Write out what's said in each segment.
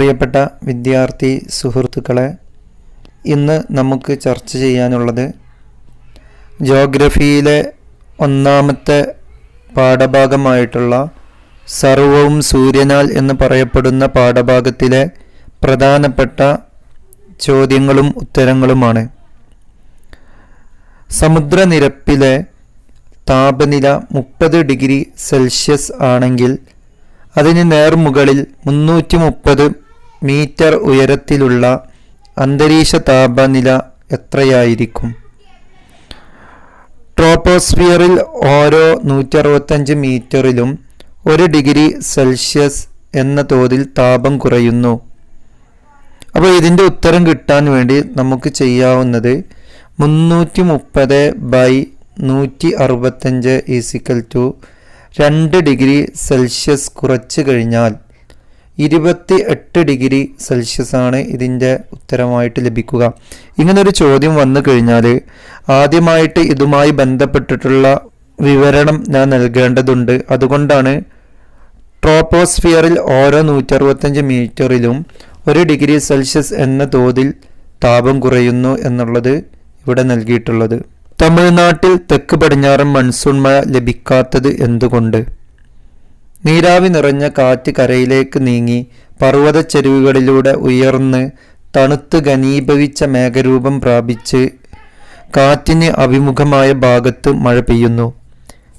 പ്രിയപ്പെട്ട വിദ്യാർത്ഥി സുഹൃത്തുക്കളെ ഇന്ന് നമുക്ക് ചർച്ച ചെയ്യാനുള്ളത് ജോഗ്രഫിയിലെ ഒന്നാമത്തെ പാഠഭാഗമായിട്ടുള്ള സർവവും സൂര്യനാൽ എന്ന് പറയപ്പെടുന്ന പാഠഭാഗത്തിലെ പ്രധാനപ്പെട്ട ചോദ്യങ്ങളും ഉത്തരങ്ങളുമാണ്. സമുദ്രനിരപ്പിലെ താപനില മുപ്പത് ഡിഗ്രി സെൽഷ്യസ് ആണെങ്കിൽ അതിന് നേർമുകളിൽ മുന്നൂറ്റി മുപ്പത് മീറ്റർ ഉയരത്തിലുള്ള അന്തരീക്ഷ താപനില എത്രയായിരിക്കും? ട്രോപ്പോസ്ഫിയറിൽ ഓരോ നൂറ്ററുപത്തഞ്ച് മീറ്ററിലും ഒരു ഡിഗ്രി സെൽഷ്യസ് എന്ന തോതിൽ താപം കുറയുന്നു. അപ്പോൾ ഇതിന്റെ ഉത്തരം കിട്ടാൻ വേണ്ടി നമുക്ക് ചെയ്യാവുന്നത് മുന്നൂറ്റി മുപ്പത് ബൈ നൂറ്റി അറുപത്തഞ്ച് ഈസിക്കൽ ടു രണ്ട് ഡിഗ്രി സെൽഷ്യസ് കുറച്ച് കഴിഞ്ഞാൽ ഇരുപത്തി എട്ട് ഡിഗ്രി സെൽഷ്യസ് ആണ് ഇതിന്റെ ഉത്തരമായിട്ട് ലഭിക്കുക. ഇങ്ങനൊരു ചോദ്യം വന്നു കഴിഞ്ഞാൽ ആദ്യമായിട്ട് ഇതുമായി ബന്ധപ്പെട്ടിട്ടുള്ള വിവരണം ഞാൻ നൽകേണ്ടതുണ്ട്. അതുകൊണ്ടാണ് ട്രോപ്പോസ്ഫിയറിൽ ഓരോ നൂറ്ററുപത്തഞ്ച് മീറ്ററിലും ഒരു ഡിഗ്രി സെൽഷ്യസ് എന്ന തോതിൽ താപം കുറയുന്നു എന്നുള്ളത് ഇവിടെ നൽകിയിട്ടുള്ളത്. തമിഴ്നാട്ടിൽ തെക്ക് പടിഞ്ഞാറൻ മൺസൂൺ മഴ ലഭിക്കാത്തത് എന്തുകൊണ്ട്? നീരാവി നിറഞ്ഞ കാറ്റ് കരയിലേക്ക് നീങ്ങി പർവതച്ചെരുവുകളിലൂടെ ഉയർന്ന് തണുത്ത് ഘനീഭവിച്ച മേഘരൂപം പ്രാപിച്ച് കാറ്റിന് അഭിമുഖമായ ഭാഗത്ത് മഴ പെയ്യുന്നു.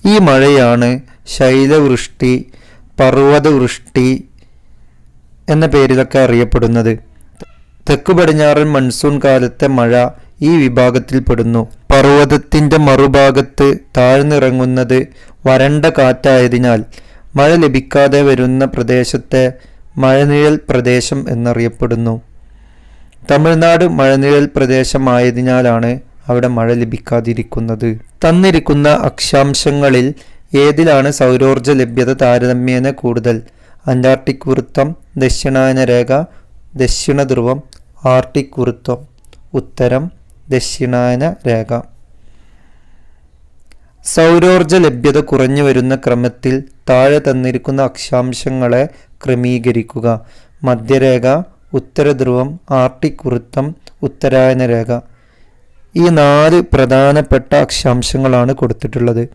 ഈ മഴയാണ് ശൈലവൃഷ്ടി പർവതവൃഷ്ടി എന്ന പേരിലൊക്കെ അറിയപ്പെടുന്നത്. തെക്കു പടിഞ്ഞാറൻ മൺസൂൺ കാലത്തെ മഴ ഈ വിഭാഗത്തിൽ പെടുന്നു. പർവതത്തിന്റെ മറുഭാഗത്ത് താഴ്ന്നിറങ്ങുന്നത് വരണ്ട കാറ്റായതിനാൽ മഴ ലഭിക്കാതെ വരുന്ന പ്രദേശത്തെ മഴനിഴൽ പ്രദേശം എന്നറിയപ്പെടുന്നു. തമിഴ്നാട് മഴനിഴൽ പ്രദേശമായതിനാലാണ് അവിടെ മഴ ലഭിക്കാതിരിക്കുന്നത്. തന്നിരിക്കുന്ന അക്ഷാംശങ്ങളിൽ ഏതിലാണ് സൗരോർജ ലഭ്യത താരതമ്യേന കൂടുതൽ? അന്റാർട്ടിക് വൃത്തം ദക്ഷിണായന രേഖ ദക്ഷിണ ധ്രുവം ആർട്ടിക് വൃത്തം. ഉത്തരം ദക്ഷിണായന രേഖ. സൗരോർജ ലഭ്യത കുറഞ്ഞു വരുന്ന ക്രമത്തിൽ താഴെ തന്നിരിക്കുന്ന അക്ഷാംശങ്ങളെ ക്രമീകരിക്കുക. മധ്യരേഖ ഉത്തരധ്രുവം ആർട്ടിക് വൃത്തം ഉത്തരായന രേഖ ഈ നാല് പ്രധാനപ്പെട്ട അക്ഷാംശങ്ങളാണ് കൊടുത്തിട്ടുള്ളത്.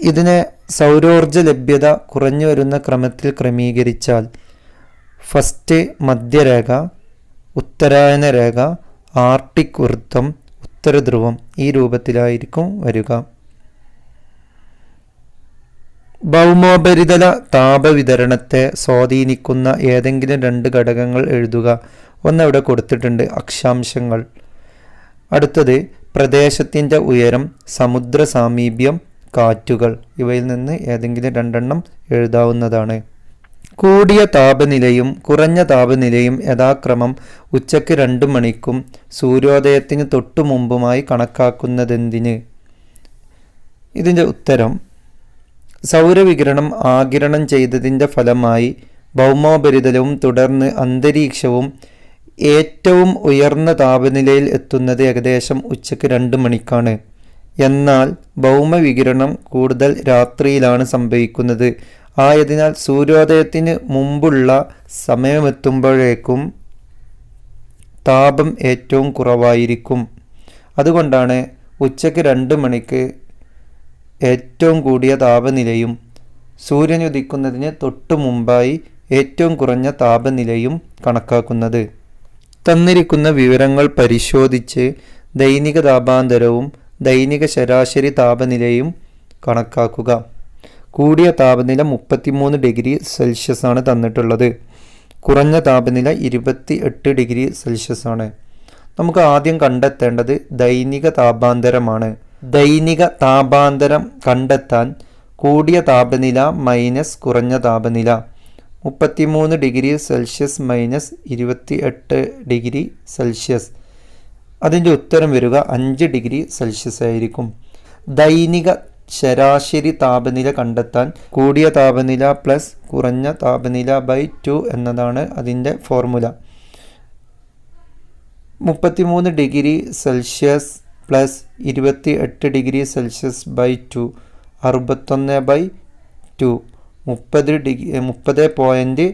ഇതിനെ സൗരോർജ ലഭ്യത കുറഞ്ഞു വരുന്ന ക്രമത്തിൽ ക്രമീകരിച്ചാൽ ഫസ്റ്റ് മധ്യരേഖ ഉത്തരായന രേഖ ആർട്ടിക് വൃത്തം ഉത്തരധ്രുവം ഈ രൂപത്തിലായിരിക്കും വരിക. ഭൗമോപരിതല താപവിതരണത്തെ സ്വാധീനിക്കുന്ന ഏതെങ്കിലും രണ്ട് ഘടകങ്ങൾ എഴുതുക. ഒന്നവിടെ കൊടുത്തിട്ടുണ്ട് അക്ഷാംശങ്ങൾ. അടുത്തത് പ്രദേശത്തിന്റെ ഉയരം സമുദ്ര സാമീപ്യം കാറ്റുകൾ. ഇവയിൽ നിന്ന് ഏതെങ്കിലും രണ്ടെണ്ണം എഴുതാവുന്നതാണ്. കൂടിയ താപനിലയും കുറഞ്ഞ താപനിലയും യഥാക്രമം ഉച്ചയ്ക്ക് രണ്ട് മണിക്കും സൂര്യോദയത്തിന് തൊട്ടു മുമ്പുമായി കണക്കാക്കുന്നതെന്തിന്? ഇതിന്റെ ഉത്തരം സൗരവികിരണം ആകിരണം ചെയ്തതിന്റെ ഫലമായി ഭൗമോപരിതലവും തുടർന്ന് അന്തരീക്ഷവും ഏറ്റവും ഉയർന്ന താപനിലയിൽ എത്തുന്നത് ഏകദേശം ഉച്ചയ്ക്ക് രണ്ട് മണിക്കാണ്. എന്നാൽ ഭൗമവികിരണം കൂടുതൽ രാത്രിയിലാണ് സംഭവിക്കുന്നത്. ആയതിനാൽ സൂര്യോദയത്തിന് മുമ്പുള്ള സമയമെത്തുമ്പോഴേക്കും താപം ഏറ്റവും കുറവായിരിക്കും. അതുകൊണ്ടാണ് ഉച്ചയ്ക്ക് രണ്ട് മണിക്ക് ഏറ്റവും കൂടിയ താപനിലയും സൂര്യൻ ഉദിക്കുന്നതിന് തൊട്ടു മുമ്പായി ഏറ്റവും കുറഞ്ഞ താപനിലയും കണക്കാക്കുന്നത്. തന്നിരിക്കുന്ന വിവരങ്ങൾ പരിശോധിച്ച് ദൈനിക താപാന്തരവും ദൈനിക ശരാശരി താപനിലയും കണക്കാക്കുക. കൂടിയ താപനില മുപ്പത്തിമൂന്ന് ഡിഗ്രി സെൽഷ്യസ് ആണ് തന്നിട്ടുള്ളത്. കുറഞ്ഞ താപനില ഇരുപത്തി എട്ട് ഡിഗ്രി സെൽഷ്യസ് ആണ് നമുക്ക് ആദ്യം കണ്ടെത്തേണ്ടത് ദൈനിക താപാന്തരമാണ്. ദൈനിക താപാന്തരം കണ്ടെത്താൻ കൂടിയ താപനില മൈനസ് കുറഞ്ഞ താപനില മുപ്പത്തിമൂന്ന് ഡിഗ്രി സെൽഷ്യസ് മൈനസ് ഇരുപത്തി എട്ട് ഡിഗ്രി സെൽഷ്യസ്. അതിന്റെ ഉത്തരം വരിക അഞ്ച് ഡിഗ്രി സെൽഷ്യസ് ആയിരിക്കും ദൈനിക ശരാശരി താപനില കണ്ടെത്താൻ കൂടിയ താപനില പ്ലസ് കുറഞ്ഞ താപനില ബൈ ടു എന്നതാണ് അതിന്റെ ഫോർമുല. മുപ്പത്തിമൂന്ന് ഡിഗ്രി സെൽഷ്യസ് പ്ലസ് ഇരുപത്തി എട്ട് ഡിഗ്രി സെൽഷ്യസ് ബൈ ടു അറുപത്തൊന്ന് ബൈ ടു മുപ്പത് ഡിഗ്രി മുപ്പത് പോയിന്റ്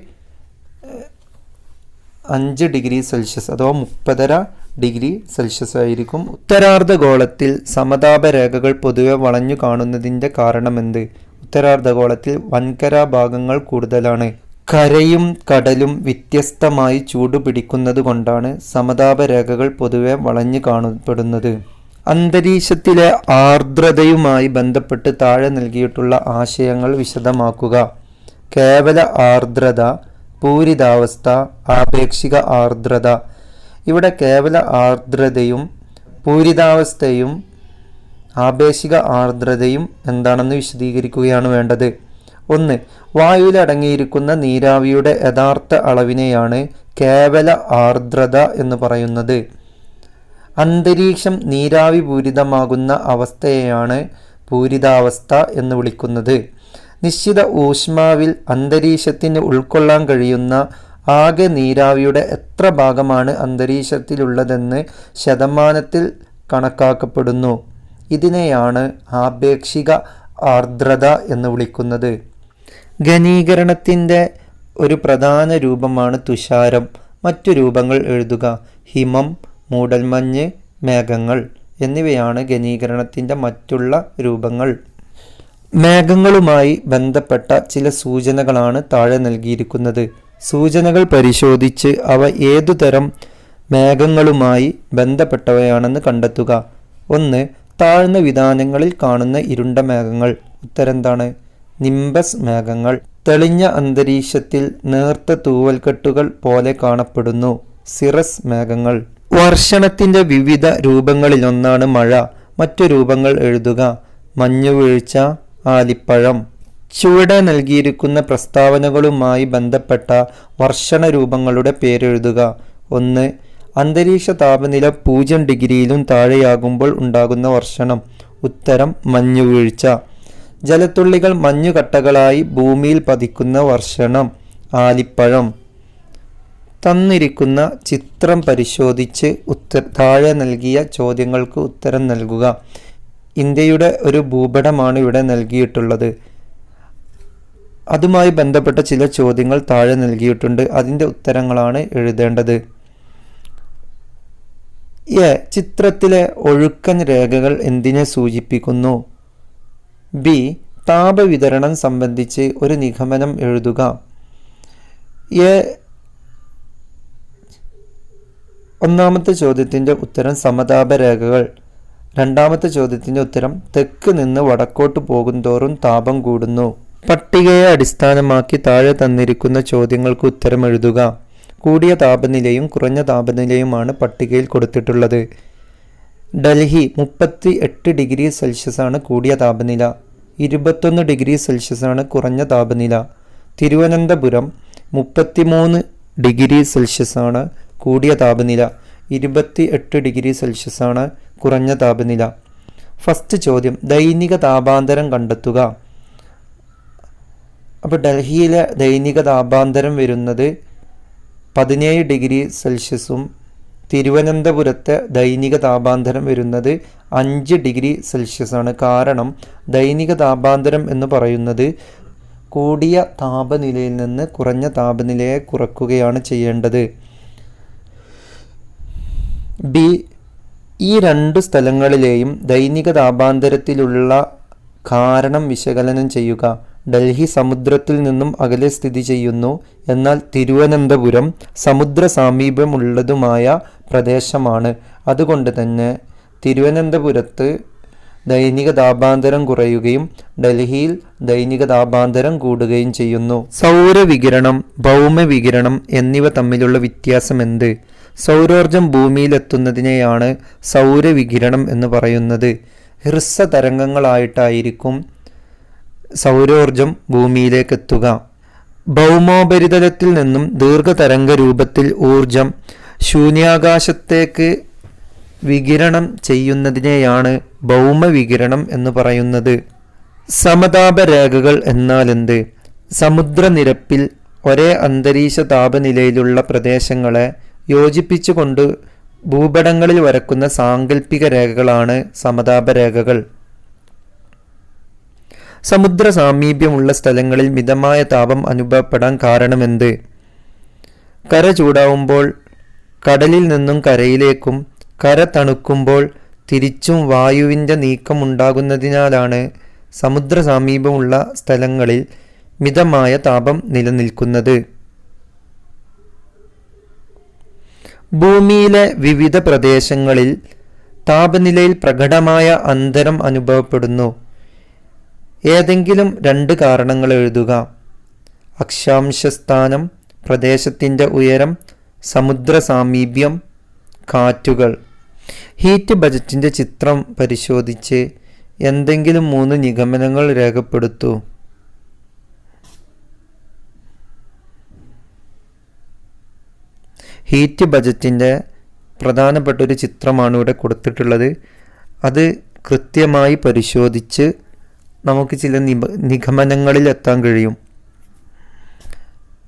അഞ്ച് ഡിഗ്രി സെൽഷ്യസ് അഥവാ മുപ്പതര ഡിഗ്രി സെൽഷ്യസ് ആയിരിക്കും. ഉത്തരാർദ്ധഗോളത്തിൽ സമതാപ രേഖകൾ പൊതുവെ വളഞ്ഞു കാണുന്നതിന്റെ കാരണമെന്ത്? ഉത്തരാർദ്ധഗോളത്തിൽ വൻകര ഭാഗങ്ങൾ കൂടുതലാണ്. കരയും കടലും വ്യത്യസ്തമായി ചൂടുപിടിക്കുന്നത് കൊണ്ടാണ് സമതാപ രേഖകൾ പൊതുവെ വളഞ്ഞു കാണപ്പെടുന്നത്. അന്തരീക്ഷത്തിലെ ആർദ്രതയുമായി ബന്ധപ്പെട്ട് താഴെ നൽകിയിട്ടുള്ള ആശയങ്ങൾ വിശദമാക്കുക. കേവല ആർദ്രത പൂരിതാവസ്ഥ ആപേക്ഷിക ആർദ്രത ഇവിടെ കേവല ആർദ്രതയും പൂരിതാവസ്ഥയും ആപേക്ഷിക ആർദ്രതയും എന്താണെന്ന് വിശദീകരിക്കുകയാണ് വേണ്ടത്. ഒന്ന് വായുവിൽ അടങ്ങിയിരിക്കുന്ന നീരാവിയുടെ യഥാർത്ഥ അളവിനെയാണ് കേവല ആർദ്രത എന്ന് പറയുന്നത്. അന്തരീക്ഷം നീരാവി പൂരിതമാകുന്ന അവസ്ഥയെയാണ് പൂരിതാവസ്ഥ എന്ന് വിളിക്കുന്നത്. നിശ്ചിത ഊഷ്മാവിൽ അന്തരീക്ഷത്തിന് ഉൾക്കൊള്ളാൻ കഴിയുന്ന ആകെ നീരാവിയുടെ എത്ര ഭാഗമാണ് അന്തരീക്ഷത്തിലുള്ളതെന്ന് ശതമാനത്തിൽ കണക്കാക്കപ്പെടുന്നു. ഇതിനെയാണ് ആപേക്ഷിക ആർദ്രത എന്ന് വിളിക്കുന്നത്. ഘനീകരണത്തിന്റെ ഒരു പ്രധാന രൂപമാണ് തുഷാരം. മറ്റു രൂപങ്ങൾ എഴുതുക. ഹിമം മൂടൽമഞ്ഞ് മേഘങ്ങൾ എന്നിവയാണ് ഘനീകരണത്തിന്റെ മറ്റുള്ള രൂപങ്ങൾ. മേഘങ്ങളുമായി ബന്ധപ്പെട്ട ചില സൂചനകളാണ് താഴെ നൽകിയിരിക്കുന്നത്. സൂചനകൾ പരിശോധിച്ച് അവ ഏതുതരം മേഘങ്ങളുമായി ബന്ധപ്പെട്ടവയാണെന്ന് കണ്ടെത്തുക. ഒന്ന് താഴ്ന്ന വിധാനങ്ങളിൽ കാണുന്ന ഇരുണ്ട മേഘങ്ങൾ. ഉത്തരെന്താണ് നിംബസ് മേഘങ്ങൾ. തെളിഞ്ഞ അന്തരീക്ഷത്തിൽ നേർത്ത തൂവൽക്കെട്ടുകൾ പോലെ കാണപ്പെടുന്നു. സിറസ് മേഘങ്ങൾ. വർഷണത്തിന്റെ വിവിധ രൂപങ്ങളിലൊന്നാണ് മഴ. മറ്റു രൂപങ്ങൾ എഴുതുക. മഞ്ഞുവീഴ്ച ആലിപ്പഴം. ചുവടെ നൽകിയിരിക്കുന്ന പ്രസ്താവനകളുമായി ബന്ധപ്പെട്ട വർഷണ രൂപങ്ങളുടെ പേരെഴുതുക. ഒന്ന് അന്തരീക്ഷ താപനില പൂജ്യം ഡിഗ്രിയിലും താഴെയാകുമ്പോൾ ഉണ്ടാകുന്ന വർഷണം. ഉത്തരം മഞ്ഞുവീഴ്ച ജലത്തുള്ളികൾ മഞ്ഞുകട്ടകളായി ഭൂമിയിൽ പതിക്കുന്ന വർഷണം. ആലിപ്പഴം. തന്നിരിക്കുന്ന ചിത്രം പരിശോധിച്ച് ഉത്തര താഴെ നൽകിയ ചോദ്യങ്ങൾക്ക് ഉത്തരം നൽകുക. ഇന്ത്യയുടെ ഒരു ഭൂപടമാണ് ഇവിടെ നൽകിയിട്ടുള്ളത്. അതുമായി ബന്ധപ്പെട്ട ചില ചോദ്യങ്ങൾ താഴെ നൽകിയിട്ടുണ്ട്. അതിന്റെ ഉത്തരങ്ങളാണ് എഴുതേണ്ടത്. എ. ചിത്രത്തിലെ ഒഴുക്കൻ രേഖകൾ എന്തിനെ സൂചിപ്പിക്കുന്നു? ബി. താപവിതരണം സംബന്ധിച്ച് ഒരു നിഗമനം എഴുതുക. എ. ഒന്നാമത്തെ ചോദ്യത്തിന്റെ ഉത്തരം സമതാപ രേഖകൾ. രണ്ടാമത്തെ ചോദ്യത്തിന്റെ ഉത്തരം തെക്ക് നിന്ന് വടക്കോട്ട് പോകുന്തോറും താപം കൂടുന്നു. പട്ടികയെ അടിസ്ഥാനമാക്കി താഴെ തന്നിരിക്കുന്ന ചോദ്യങ്ങൾക്ക് ഉത്തരം എഴുതുക. കൂടിയ താപനിലയും കുറഞ്ഞ താപനിലയുമാണ് പട്ടികയിൽ കൊടുത്തിട്ടുള്ളത്. ഡൽഹി മുപ്പത്തി എട്ട് ഡിഗ്രി സെൽഷ്യസാണ് കൂടിയ താപനില. ഇരുപത്തൊന്ന് ഡിഗ്രി സെൽഷ്യസാണ് കുറഞ്ഞ താപനില. തിരുവനന്തപുരം മുപ്പത്തിമൂന്ന് ഡിഗ്രി സെൽഷ്യസാണ് കൂടിയ താപനില. ഇരുപത്തി എട്ട് ഡിഗ്രി സെൽഷ്യസാണ് കുറഞ്ഞ താപനില. ഫസ്റ്റ് ചോദ്യം ദൈനിക താപാന്തരം കണ്ടെത്തുക. അപ്പോൾ ഡൽഹിയിലെ ദൈനിക താപാന്തരം വരുന്നത് പതിനേഴ് ഡിഗ്രി സെൽഷ്യസും തിരുവനന്തപുരത്തെ ദൈനിക താപാന്തരം വരുന്നത് അഞ്ച് ഡിഗ്രി സെൽഷ്യസ് ആണ് കാരണം ദൈനിക താപാന്തരം എന്ന് പറയുന്നത് കൂടിയ താപനിലയിൽ നിന്ന് കുറഞ്ഞ താപനിലയെ കുറക്കുകയാണ് ചെയ്യേണ്ടത്. ബി ഈ രണ്ട് സ്ഥലങ്ങളിലെയും ദൈനിക താപാന്തരത്തിലുള്ള കാരണം വിശകലനം ചെയ്യുക. ഡൽഹി സമുദ്രത്തിൽ നിന്നും അകലെ സ്ഥിതി ചെയ്യുന്നു. എന്നാൽ തിരുവനന്തപുരം സമുദ്ര സാമീപ്യമുള്ളതുമായ പ്രദേശമാണ്. അതുകൊണ്ട് തന്നെ തിരുവനന്തപുരത്ത് ദൈനിക താപാന്തരം കുറയുകയും ഡൽഹിയിൽ ദൈനിക താപാന്തരം കൂടുകയും ചെയ്യുന്നു. സൗരവികിരണം ഭൗമവികിരണം എന്നിവ തമ്മിലുള്ള വ്യത്യാസം എന്ത്? സൗരോർജം ഭൂമിയിലെത്തുന്നതിനെയാണ് സൗരവികിരണം എന്ന് പറയുന്നത്. ഹ്രസ്വ തരംഗങ്ങളായിട്ടായിരിക്കും സൗരോർജം ഭൂമിയിലേക്കെത്തുക. ഭൗമോപരിതലത്തിൽ നിന്നും ദീർഘതരംഗ രൂപത്തിൽ ഊർജം ശൂന്യാകാശത്തേക്ക് വികിരണം ചെയ്യുന്നതിനെയാണ് ഭൗമവികിരണം എന്ന് പറയുന്നത്. സമതാപ രേഖകൾ എന്നാൽ എന്ത് സമുദ്രനിരപ്പിൽ ഒരേ അന്തരീക്ഷ താപനിലയിലുള്ള പ്രദേശങ്ങളെ യോജിപ്പിച്ചുകൊണ്ട് ഭൂപടങ്ങളിൽ വരക്കുന്ന സാങ്കല്പിക രേഖകളാണ് സമതാപ രേഖകൾ സമുദ്ര സാമീപ്യമുള്ള സ്ഥലങ്ങളിൽ മിതമായ താപം അനുഭവപ്പെടാൻ കാരണമെന്ത്? കര ചൂടാവുമ്പോൾ കടലിൽ നിന്നും കരയിലേക്കും കര തണുക്കുമ്പോൾ തിരിച്ചും വായുവിന്റെ നീക്കമുണ്ടാകുന്നതിനാലാണ് സമുദ്ര സമീപമുള്ള സ്ഥലങ്ങളിൽ മിതമായ താപം നിലനിൽക്കുന്നത്. ഭൂമിയിലെ വിവിധ പ്രദേശങ്ങളിൽ താപനിലയിൽ പ്രകടമായ അന്തരം അനുഭവപ്പെടുന്നു. ഏതെങ്കിലും രണ്ട് കാരണങ്ങൾ എഴുതുക. അക്ഷാംശസ്ഥാനം പ്രദേശത്തിന്റെ ഉയരം സമുദ്ര സാമീപ്യം കാറ്റുകൾ. ഹീറ്റ് ബജറ്റിന്റെ ചിത്രം പരിശോധിച്ച് എന്തെങ്കിലും മൂന്ന് നിഗമനങ്ങൾ രേഖപ്പെടുത്തൂ. ഹീറ്റ് ബജറ്റിന്റെ പ്രധാനപ്പെട്ട ഒരു ചിത്രമാണ് ഇവിടെ കൊടുത്തിട്ടുള്ളത്. അത് കൃത്യമായി പരിശോധിച്ച് നമുക്ക് ചില നിബ നിഗമനങ്ങളിൽ എത്താൻ കഴിയും.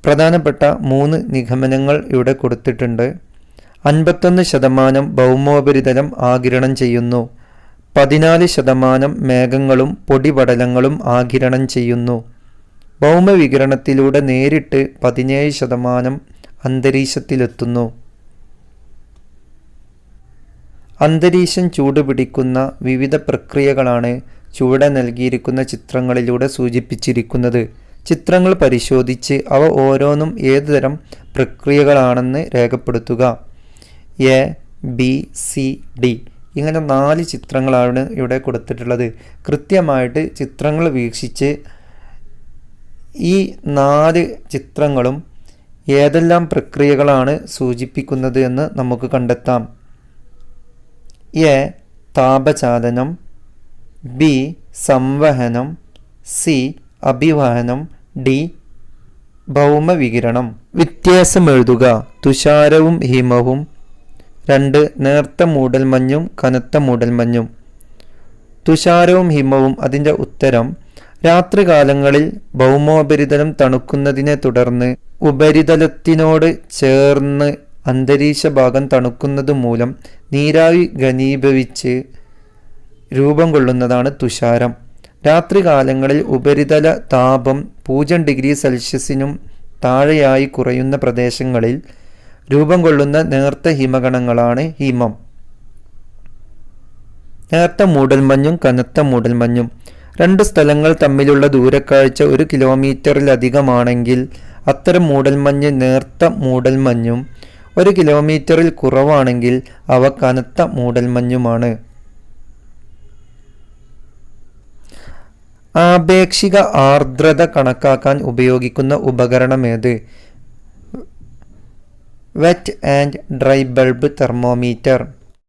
പ്രധാനപ്പെട്ട മൂന്ന് നിഗമനങ്ങൾ ഇവിടെ കൊടുത്തിട്ടുണ്ട്. അൻപത്തൊന്ന് ശതമാനം ഭൗമോപരിതലം ആകിരണം ചെയ്യുന്നു. പതിനാല് ശതമാനം മേഘങ്ങളും പൊടിപടലങ്ങളും ആകിരണം ചെയ്യുന്നു. ഭൗമവികിരണത്തിലൂടെ നേരിട്ട് പതിനേഴ് ശതമാനം അന്തരീക്ഷത്തിലെത്തുന്നു. അന്തരീക്ഷം ചൂടുപിടിക്കുന്ന വിവിധ പ്രക്രിയകളാണ് ചുവടെ നൽകിയിരിക്കുന്ന ചിത്രങ്ങളിലൂടെ സൂചിപ്പിച്ചിരിക്കുന്നത്. ചിത്രങ്ങൾ പരിശോധിച്ച് അവ ഓരോന്നും ഏതുതരം പ്രക്രിയകളാണെന്ന് രേഖപ്പെടുത്തുക. A B C D. ഇങ്ങനെ നാല് ചിത്രങ്ങളാണ് ഇവിടെ കൊടുത്തിട്ടുള്ളത്. കൃത്യമായിട്ട് ചിത്രങ്ങൾ വീക്ഷിച്ച് ഈ നാല് ചിത്രങ്ങളും ഏതെല്ലാം പ്രക്രിയകളാണ് സൂചിപ്പിക്കുന്നത് എന്ന് നമുക്ക് കണ്ടെത്താം. എ താപചാലനം. ബി സംവഹനം സി അഭിവഹനം ഡി ഭൗമവികിരണം. വ്യത്യാസം എഴുതുക തുഷാരവും ഹിമവും. രണ്ട് നേർത്ത മൂടൽമഞ്ഞും കനത്ത മൂടൽമഞ്ഞും തുഷാരവും ഹിമവും അതിന്റെ ഉത്തരം രാത്രികാലങ്ങളിൽ ഭൗമോപരിതലം തണുക്കുന്നതിനെ തുടർന്ന് ഉപരിതലത്തിനോട് ചേർന്ന് അന്തരീക്ഷ ഭാഗം തണുക്കുന്നത് മൂലം നീരാവി ഘനീഭവിച്ച് രൂപം കൊള്ളുന്നതാണ് തുഷാരം. രാത്രികാലങ്ങളിൽ ഉപരിതല താപം പൂജ്യം ഡിഗ്രി സെൽഷ്യസിനും താഴെയായി കുറയുന്ന പ്രദേശങ്ങളിൽ രൂപം കൊള്ളുന്ന നേർത്ത ഹിമഗണങ്ങളാണ് ഹിമം. നേർത്ത മൂടൽമഞ്ഞും കനത്ത മൂടൽമഞ്ഞും. രണ്ട് സ്ഥലങ്ങൾ തമ്മിലുള്ള ദൂരക്കാഴ്ച ഒരു കിലോമീറ്ററിലധികമാണെങ്കിൽ അത്തരം മൂടൽമഞ്ഞ് നേർത്ത മൂടൽമഞ്ഞും ഒരു കിലോമീറ്ററിൽ കുറവാണെങ്കിൽ അവ കനത്ത മൂടൽമഞ്ഞുമാണ്. ആപേക്ഷിക ആർദ്രത കണക്കാക്കാൻ ഉപയോഗിക്കുന്ന ഉപകരണമേത് wet and dry bulb thermometer